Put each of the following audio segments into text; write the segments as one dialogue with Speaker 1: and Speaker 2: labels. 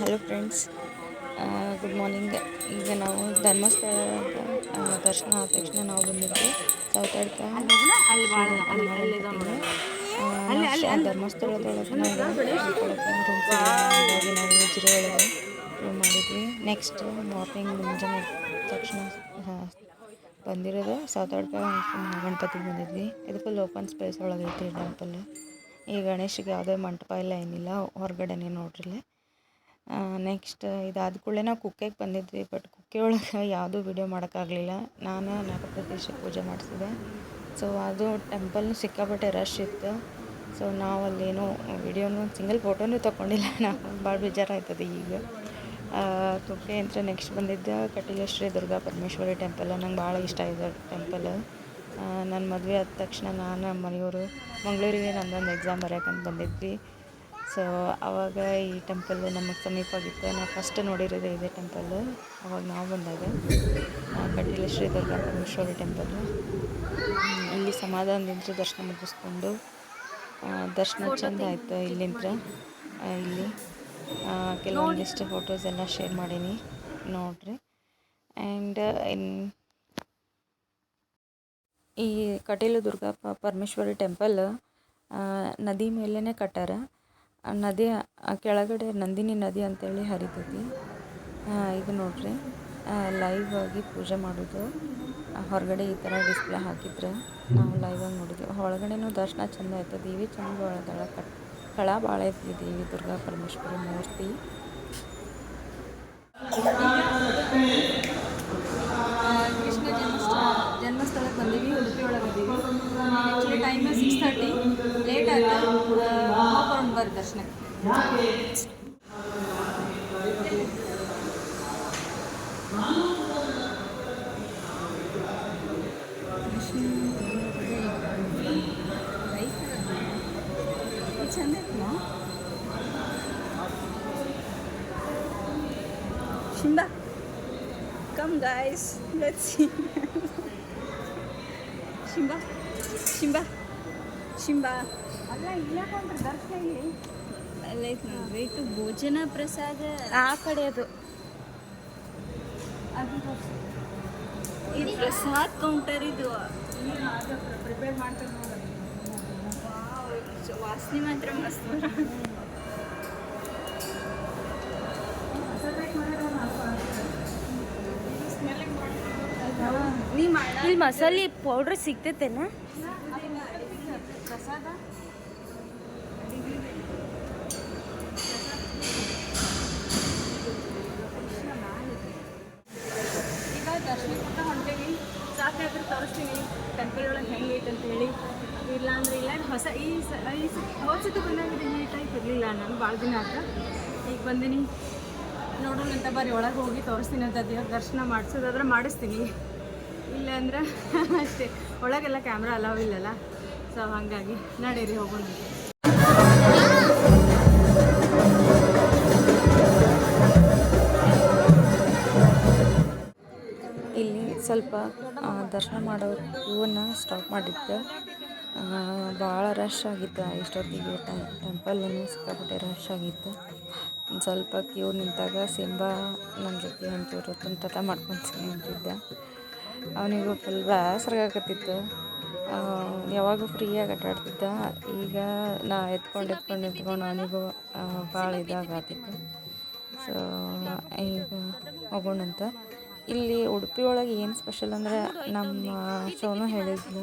Speaker 1: Hello friends good morning. ಈಗ ನಾವು ಧರ್ಮಸ್ಥಳ ದರ್ಶನ ಆದ ತಕ್ಷಣ ನಾವು ಬಂದಿದ್ವಿ ಸೌತ್ ಧರ್ಮಸ್ಥಳದೊಳಗೆ ನಾವು ಒಳಗೆ ರೂಮ್ ಮಾಡಿದ್ವಿ. ನೆಕ್ಸ್ಟ್ ಮಾರ್ನಿಂಗ್ ಮುಂಜಾನೆ ತಕ್ಷಣ ಬಂದಿರೋದು ಸೌತ್ ಗಣಪತಿಗೆ ಬಂದಿದ್ವಿ. ಇದು ಫುಲ್ ಓಪನ್ ಸ್ಪೇಸ್ ಒಳಗೈತಿ ಟೆಂಪಲ್ ಈ ಗಣೇಶಗೆ ಯಾವುದೇ ಮಂಟಪ ಇಲ್ಲ, ಏನಿಲ್ಲ. ಹೊರಗಡೆನೇ ನೋಡ್ರಿ ನೆಕ್ಸ್ಟ್ ಇದಾದ ಕೂಡಲೇ ನಾವು ಕುಕ್ಕೆಗೆ ಬಂದಿದ್ವಿ ಬಟ್ ಕುಕ್ಕೆ ಒಳಗೆ ಯಾವುದೂ ವಿಡಿಯೋ ಮಾಡೋಕ್ಕಾಗಲಿಲ್ಲ. ನಾನು ನಾಗಪ್ರದೇಶ ಪೂಜೆ ಮಾಡಿಸಿದೆ. ಸೊ ಅದು ಟೆಂಪಲ್ ಸಿಕ್ಕಾಪಟ್ಟೆ ರಶ್ ಇತ್ತು. ಸೊ ನಾವು ಅಲ್ಲೇನೋ ವಿಡಿಯೋನು ಸಿಂಗಲ್ ಫೋಟೋನೂ ತೊಗೊಂಡಿಲ್ಲ ನಾವು ಭಾಳ ಬೇಜಾರಾಯ್ತದೆ ಈಗ. ಕುಕ್ಕೆ ಅಂತ ನೆಕ್ಸ್ಟ್ ಬಂದಿದ್ದೆ ಕಟೀಲಶ್ರೀ ದುರ್ಗಾ ಪರಮೇಶ್ವರಿ ಟೆಂಪಲ್ ನಂಗೆ ಭಾಳ ಇಷ್ಟ ಇದೆ ಟೆಂಪಲ್ ನನ್ನ ಮದುವೆ ಆದ ತಕ್ಷಣ ನಾನು ಮನೆಯವರು ಮಂಗಳೂರಿಗೆ ನಂದೊಂದು ಎಕ್ಸಾಮ್ ಬರೆಯೋಕಂತ ಬಂದಿದ್ವಿ. ಸೊ ಆವಾಗ ಈ ಟೆಂಪಲ್ ನಮಗೆ ಸಮೀಪ ಆಗಿತ್ತು. ನಾವು ಫಸ್ಟ್ ನೋಡಿರೋದೇ ಇದೇ ಟೆಂಪಲ್ ಅವಾಗ ನಾವು ಬಂದಾಗ ಕಟೀಲೇಶ್ವರಿ ದುರ್ಗಾ ಪರಮೇಶ್ವರಿ ಟೆಂಪಲ್ ಇಲ್ಲಿ ಸಮಾಧಾನದಿಂದ ದರ್ಶನ ಮುಗಿಸ್ಕೊಂಡು ದರ್ಶನ ಚೆಂದ ಆಯಿತು ಇಲ್ಲಿಂದ. ಇಲ್ಲಿ ಕೆಲವೊಂದಿಷ್ಟು ಫೋಟೋಸ್ ಎಲ್ಲ ಶೇರ್ ಮಾಡೀನಿ ನೋಡ್ರಿ. ಆ್ಯಂಡ್ ಈ ಕಟೀಲ ದುರ್ಗಾ ಪರಮೇಶ್ವರಿ ಟೆಂಪಲ್ ನದಿ ಮೇಲೇ ಕಟ್ಟಾರ. ನದಿ ಕೆಳಗಡೆ ನಂದಿನಿ ನದಿ ಅಂತೇಳಿ ಹರಿತೈತಿ. ಇದು ನೋಡ್ರಿ. ಲೈವ್ ಆಗಿ ಪೂಜೆ ಮಾಡೋದು. ಹೊರಗಡೆ ಈ ಥರ ಡಿಸ್ಪ್ಲೇ ಹಾಕಿದ್ರೆ ನಾವು ಲೈವ್ ಆಗಿ ನೋಡಿದ್ವಿ ಒಳಗಡೆನೂ ದರ್ಶನ ಚಂದ ಆಯ್ತು ದೇವಿ ಚಂದ ಒಳಗಡೆ ಕಟ್, ಕಳ ಭಾಳ ಐತಿ ದೇವಿ, ದುರ್ಗಾ ಪರಮೇಶ್ವರಿ ಮೂರ್ತಿ. ದರ್ಶನಕ್ಕೆ ಚಂದ ಐತಲ್ಲ Simba come guys let's see Simba Simba Simba.
Speaker 2: ಅಲ್ಲ ಇಲ್ಲ ಕೊಂಡ್ರೆ ದರ್ಶನ ಇಲ್ಲಿ.
Speaker 1: ಅಲ್ಲ ಐತೆ ನೋಡ್ರಿ ಭೋಜನ ಪ್ರಸಾದ. ಆ ಕಡೆ ಅದು. ಇದು ಪ್ರಸಾದ್ ಕೌಂಟರ್ ಇದು.
Speaker 2: ಪ್ರಿಪೇರ್ ಮಾಡ್ತಾರೆ
Speaker 1: ವಾಸನೆ ಮಾತ್ರ ಮಸ್ತ್ ಇಲ್ಲಿ ಮಸಾಲೆ ಪೌಡ್ರ್ ಸಿಗ್ತೈತೆನಾ
Speaker 2: ಪ್ರಸಾದ ಈಗ ದರ್ಶನಕ್ಕೆ ಹೊಂಟೇವಿ ಸಾಕಾದ್ರೆ ತೋರಿಸ್ತೀನಿ ಟೆಂಪಲ್ ಒಳಗೆ ಹೆಂಗೆ ಐತೆ ಅಂತ ಹೇಳಿ ಇಲ್ಲ ಅಂದ್ರೆ ಇಲ್ಲ ಹೊಸ ಈ ಸ, ಈ ಹೋದ ಸತಿ ಈ ಟೈಪ್ ಇರಲಿಲ್ಲ ನಾನು ಭಾಳ ದಿನ ಆತ ಈಗ ಬಂದೀನಿ. ನೋಡೋಣ ಅಂತ ಬರೀ ಒಳಗೆ ಹೋಗಿ ತೋರಿಸ್ತೀನಿ ಅಂತ ದೇವ್ರ ದರ್ಶನ ಮಾಡಿಸೋದಾದ್ರೆ ಮಾಡಿಸ್ತೀನಿ. ಇಲ್ಲ ಅಂದ್ರೆ ಅಷ್ಟೇ. ಒಳಗೆಲ್ಲ ಕ್ಯಾಮ್ರಾ ಅಲಾವ್ ಇಲ್ಲಲ್ಲ. ಸೊ ಹಾಗಾಗಿ ನಡೀರಿ, ಹೋಗೋಣ
Speaker 1: ಇಲ್ಲಿ ಸ್ವಲ್ಪ ದರ್ಶನ ಮಾಡೋ ಹೂವನ್ನು ಸ್ಟಾಪ್ ಮಾಡಿದ್ದೆ. ಭಾಳ ರಶ್ ಆಗಿತ್ತು. ಇಷ್ಟೊತ್ತಿಗೆ ಟೆಂಪಲ್ಲೂ ಸಿಕ್ಕಾಪಟ್ಟೆ ರಶ್ ಆಗಿತ್ತು. ಒಂದು ಸ್ವಲ್ಪ ಕ್ಯೂ ನಿಂತಾಗ ಸಿಂಬಾ ನಮ್ಮ ಜೊತೆ ಒಂಚೂರು ತುಂಟಾಟ ಮಾಡ್ಕೊಂಡು ನಿಂತಿದ್ದ ಅವನಿಗೂ ಫುಲ್ ಬೇಸರಾಗತ್ತಿತ್ತು ಯಾವಾಗ ಫ್ರೀಯಾಗಿ ಆಟಾಡ್ತಿದ್ದ ಈಗ ನಾ ಎತ್ಕೊಂಡು ಎತ್ಕೊಂಡು ಎತ್ಕೊಂಡು ಅವನಿಗೂ ಭಾಳ ಇದಾಗತ್ತಿತ್ತು ಸೊ ಈಗ ಹೋಗೋಣಂತ. ಇಲ್ಲಿ ಉಡುಪಿ ಒಳಗೆ ಏನು ಸ್ಪೆಷಲ್ ಅಂದ್ರೆ ನಮ್ಮ ಸೋನು ಹೇಳಿದ್ಲು.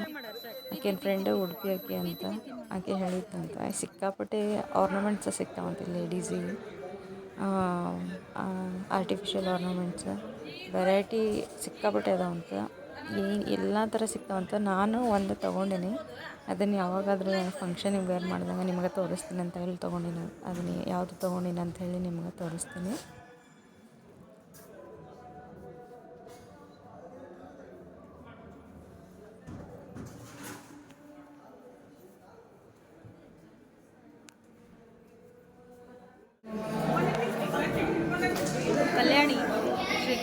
Speaker 1: ಆಕೆನ ಫ್ರೆಂಡು ಉಡುಪಿ ಆಕೆ ಅಂತ ಆಕೆ ಹೇಳಿದ್ದಂತ ಸಿಕ್ಕಾಪಟ್ಟೆ ಆರ್ನಮೆಂಟ್ಸ ಸಿಗ್ತಾವಂತೆ ಲೇಡೀಸಿಗೆ ಆರ್ಟಿಫಿಷಿಯಲ್ ಆರ್ನಮೆಂಟ್ಸ ವೆರೈಟಿ ಸಿಕ್ಕಾಪಟ್ಟೆ ಅದಾವಂತ. ಏನು, ಎಲ್ಲ ಥರ ಸಿಗ್ತಾವಂತ ನಾನು ಒಂದು ತೊಗೊಂಡಿನಿ. ಅದನ್ನು ಯಾವಾಗಾದರೂ ಫಂಕ್ಷನಿಗೆ ವೇರ್ ಮಾಡಿದಾಗ ನಿಮಗೆ ತೋರಿಸ್ತೀನಿ ಅಂತ ಹೇಳಿ ತೊಗೊಂಡಿನಿ. ಅದನ್ನ ಯಾವುದು ತೊಗೊಂಡಿನಿ ಅಂತ ಹೇಳಿ ನಿಮಗೆ ತೋರಿಸ್ತೀನಿ.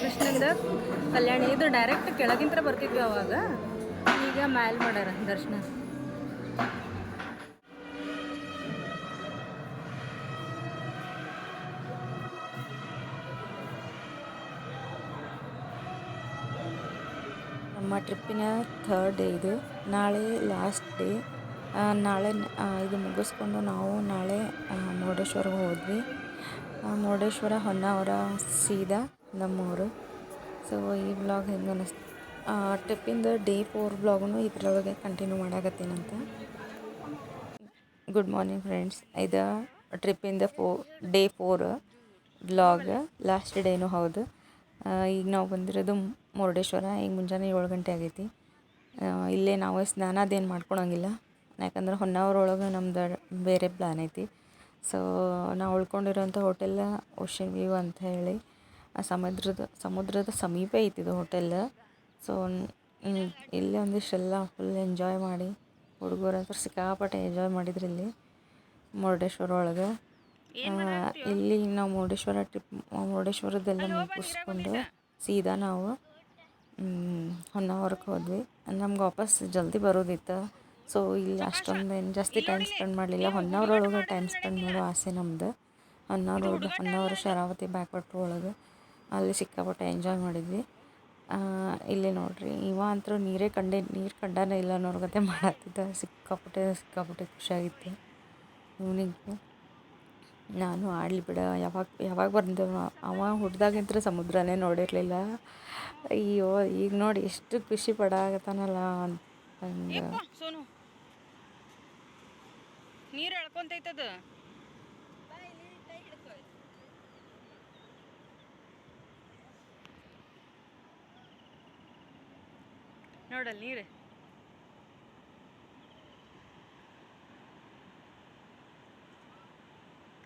Speaker 2: ಕೃಷ್ಣಂದ ಕಲ್ಯಾಣಿ. ಇದು ಡೈರೆಕ್ಟ್ ಕೆಳಗಿಂತ ಬರ್ತಿದ್ವಿ ಅವಾಗ. ಈಗ ಮ್ಯಾಲ್ ಮಾಡ್ಯಾರ ದರ್ಶನ.
Speaker 1: ನಮ್ಮ ಟ್ರಿಪ್ಪಿನ ಥರ್ಡ್ ಡೇ ಇದು. ನಾಳೆ ಲಾಸ್ಟ್ ಡೇ ನಾಳೆ ಇದು ಮುಗಿಸ್ಕೊಂಡು ನಾವು ನಾಳೆ ಮುರುಡೇಶ್ವರ್ಗೆ ಹೋದ್ವಿ. ಮುರುಡೇಶ್ವರ ಹೊನ್ನಾವರ ಸೀದಾ. ನಮ್ಮೂರು. ಸೊ ಈ ಬ್ಲಾಗ್ ಹೆಂಗೆ ಅನ್ನಿಸ್ತು ಟ್ರಿಪ್ಪಿಂದ ಡೇ ಫೋರ್ ಬ್ಲಾಗ್ನು ಇದ್ರೊಳಗೆ ಕಂಟಿನ್ಯೂ ಮಾಡಾಕತ್ತೀನಂತ. ಗುಡ್ ಮಾರ್ನಿಂಗ್ ಫ್ರೆಂಡ್ಸ್ ಇದು ಟ್ರಿಪ್ಪಿಂದ ಫೋ ಡೇ ಫೋರ್ ಬ್ಲಾಗ್ ಲಾಸ್ಟ್ ಡೇನೂ ಹೌದು. ಈಗ ನಾವು ಬಂದಿರೋದು ಮುರುಡೇಶ್ವರ, ಈಗ ಮುಂಜಾನೆ ಏಳು ಗಂಟೆ ಆಗೈತಿ. ಇಲ್ಲೇ ನಾವು ಸ್ನಾನ ಅದೇನು ಮಾಡ್ಕೊಳಂಗಿಲ್ಲ. ಯಾಕಂದ್ರೆ ಹೊನ್ನಾವರ ಒಳಗೆ ನಮ್ದು ಬೇರೆ ಪ್ಲ್ಯಾನ್ ಐತಿ. ಸೊ ನಾವು ಉಳ್ಕೊಂಡಿರೋಂಥ ಹೋಟೆಲ್ ಓಷನ್ ವ್ಯೂ ಅಂತ ಹೇಳಿ ಸಮುದ್ರದ ಸಮುದ್ರದ ಸಮೀಪ ಐತಿದು ಹೋಟೆಲ್ ಸೊ ಇಲ್ಲಿ ಒಂದಿಷ್ಟೆಲ್ಲ ಫುಲ್ ಎಂಜಾಯ್ ಮಾಡಿ ಹುಡುಗರು ಅಂತ ಸಿಕ್ಕಾಪಟ್ಟೆ ಎಂಜಾಯ್ ಮಾಡಿದ್ರು ಇಲ್ಲಿ ಮುರುಡೇಶ್ವರ ಒಳಗೆ. ಇಲ್ಲಿ ನಾವು ಮುರುಡೇಶ್ವರ ಟ್ರಿಪ್ ಮುರುಡೇಶ್ವರದೆಲ್ಲ ಮುಗಿಸ್ಕೊಂಡು ಸೀದಾ ನಾವು ಹೊನ್ನಾವರಕ್ಕೆ ಹೋದ್ವಿ. ನಮ್ಗೆ ವಾಪಸ್ ಜಲ್ದಿ ಬರೋದಿತ್ತು. ಸೊ ಇಲ್ಲಿ ಅಷ್ಟೊಂದು ಏನು ಜಾಸ್ತಿ ಟೈಮ್ ಸ್ಪೆಂಡ್ ಮಾಡಲಿಲ್ಲ. ಹೊನ್ನಾವರೊಳಗೆ ಟೈಮ್ ಸ್ಪೆಂಡ್ ಮಾಡೋ ಆಸೆ ನಮ್ಮದು ಹೊನ್ನಾವರ ಒಳಗೆ ಹೊನ್ನಾವರ ಶರಾವತಿ ಬ್ಯಾಕ್ವರ್ಟ್ ಒಳಗೆ. ಅಲ್ಲಿ ಸಿಕ್ಕಾಪಟ್ಟೆ ಎಂಜಾಯ್ ಮಾಡಿದ್ವಿ. ಇಲ್ಲಿ ನೋಡಿರಿ, ಇವ ಅಂತೂ ನೀರೇ ಕಂಡೆ, ನೀರು ಕಂಡಾನೇ ಇಲ್ಲ ಅನ್ನೋರ್ಗತೆ ಮಾಡತ್ತಿದ್ದ. ಸಿಕ್ಕಾಪಟ್ಟೆ ಸಿಕ್ಕಾಪಟ್ಟೆ ಖುಷಿಯಾಗಿತ್ತು. ಇವನಿಗೆ. ನಾನು ಆಡಲಿ ಬಿಡ, ಯಾವಾಗ ಯಾವಾಗ ಬಂದೆವು ಅವ ಹುಡ್ದಾಗಿಂತ್ರ ಸಮುದ್ರನೇ ನೋಡಿರಲಿಲ್ಲ. ಅಯ್ಯೋ, ಈಗ ನೋಡಿ ಎಷ್ಟು ಖುಷಿ ಪಡಾಗತ್ತಾನಲ್ಲ
Speaker 3: ಅಂತ. ನೀರು ಎಳ್ಕೊಂತೈತದ. ನೋಡಲ್ ನೀರು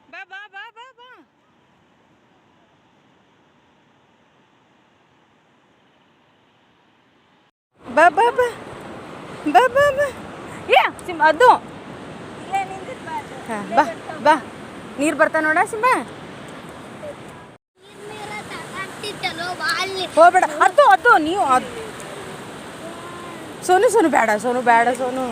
Speaker 3: ಬಾ ಬಾ ಬಾ ಬಾ ಬಾ ಬಾ ಬಾ ಬಾ ಬಾ ಬಾ ಬಾ ಯಾ ಸಿಂಬ ಅದು ಹಾ, ಬಾ ಬಾ ನೀರು ಬರ್ತಾ ನೋಡ ಸಿಂಬ ಹೋಗ್ಬೇಡ ಅದು ಅದು ನೀವು ಅದು సోను సోను బేడ సోను బేడ సోను.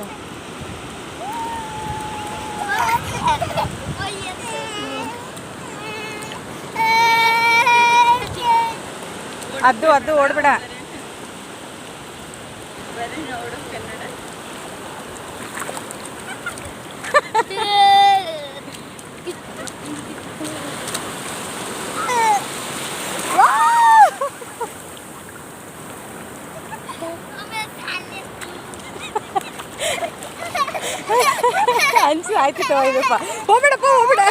Speaker 3: అద్దు అద్దు ఓడిపడా. ಆಯ್ತು ತಗೋಬೇಕಪ್ಪ ಹೋಗ್ಬೇಡಪ್ಪ ಹೋಗ್ಬೇಡ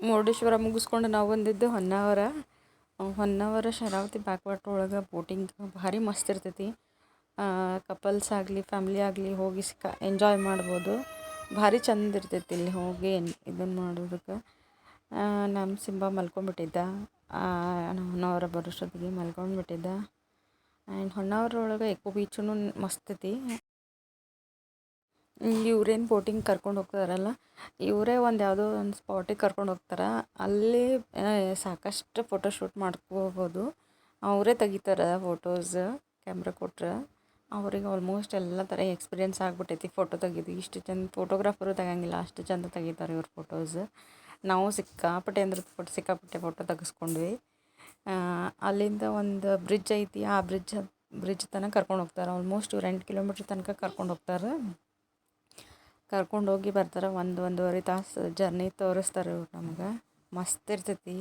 Speaker 1: ಮುರುಡೇಶ್ವರ ಮುಗಿಸ್ಕೊಂಡು ನಾವು ಬಂದಿದ್ದು ಹೊನ್ನಾವರ. ಹೊನ್ನಾವರ ಶರಾವತಿ ಬ್ಯಾಕ್ವಾಟ್ರ್ ಒಳಗೆ ಬೋಟಿಂಗ್ ಭಾರಿ ಮಸ್ತ್ ಇರ್ತೈತಿ. ಕಪಲ್ಸ್ ಆಗಲಿ ಫ್ಯಾಮ್ಲಿ ಆಗಲಿ ಹೋಗಿ ಸಿಕ್ಕ ಎಂಜಾಯ್ ಮಾಡ್ಬೋದು. ಭಾರಿ ಚಂದ ಇರ್ತೈತಿ ಇಲ್ಲಿ ಹೋಗಿ ಇದನ್ನು ಮಾಡೋದಕ್ಕೆ. ನಮ್ಮ ಸಿಂಬ ಮಲ್ಕೊಂಡ್ಬಿಟ್ಟಿದ್ದ ಹೊನ್ನಾವರ ಬರೋಷ್ಟೊತ್ತಿಗೆ ಮಲ್ಕೊಂಡ್ಬಿಟ್ಟಿದ್ದ ಆ್ಯಂಡ್ ಹೊನ್ನಾವರ ಒಳಗೆ ಎಕೋ ಬೀಚೂ ಮಸ್ತ್ ಐತಿ. ಇವ್ರೇನು ಬೋಟಿಂಗ್ ಕರ್ಕೊಂಡು ಹೋಗ್ತಾರಲ್ಲ, ಇವರೇ ಒಂದು ಯಾವುದೋ ಒಂದು ಸ್ಪಾಟಿಗೆ ಕರ್ಕೊಂಡು ಹೋಗ್ತಾರೆ, ಅಲ್ಲಿ ಸಾಕಷ್ಟು ಫೋಟೋ ಶೂಟ್ ಮಾಡ್ಕೋಬೋದು. ಅವರೇ ತೆಗಿತಾರೆ ಫೋಟೋಸ್ ಕ್ಯಾಮ್ರಾ ಕೊಟ್ರೆ. ಅವ್ರಿಗೆ ಆಲ್ಮೋಸ್ಟ್ ಎಲ್ಲ ಥರ ಎಕ್ಸ್ಪೀರಿಯೆನ್ಸ್ ಆಗಿಬಿಟ್ಟೈತಿ ಫೋಟೋ ತೆಗಿದು. ಇಷ್ಟು ಚಂದ ಫೋಟೋಗ್ರಾಫರು ತೆಗಂಗಿಲ್ಲ, ಅಷ್ಟು ಚಂದ ತೆಗಿತಾರೆ ಇವ್ರ ಫೋಟೋಸ್ ನಾವು ಸಿಕ್ಕಾಪಟ್ಟೆ ಅಂದ್ರೆ ಫೋಟೋ ಸಿಕ್ಕಾಪಟ್ಟೆ ಫೋಟೋ ತೆಗೆಸ್ಕೊಂಡ್ವಿ. ಅಲ್ಲಿಂದ ಒಂದು ಬ್ರಿಡ್ಜ್ ಐತಿ, ಆ ಬ್ರಿಡ್ಜ್ ಬ್ರಿಡ್ಜ್ ತನಕ ಕರ್ಕೊಂಡು ಹೋಗ್ತಾರೆ. ಆಲ್ಮೋಸ್ಟ್ ಇವ್ರು ಎಂಟು ಕಿಲೋಮೀಟ್ರ್ ತನಕ ಕರ್ಕೊಂಡು ಹೋಗ್ತಾರೆ. ಕರ್ಕೊಂಡು ಹೋಗಿ ಬರ್ತಾರೆ. ಒಂದು ಒಂದೂವರೆ ತಾಸು ಜರ್ನಿ ತೋರಿಸ್ತಾರೆ ಇವ್ರು ನಮ್ಗೆ. ಮಸ್ತ್ ಇರ್ತೈತಿ.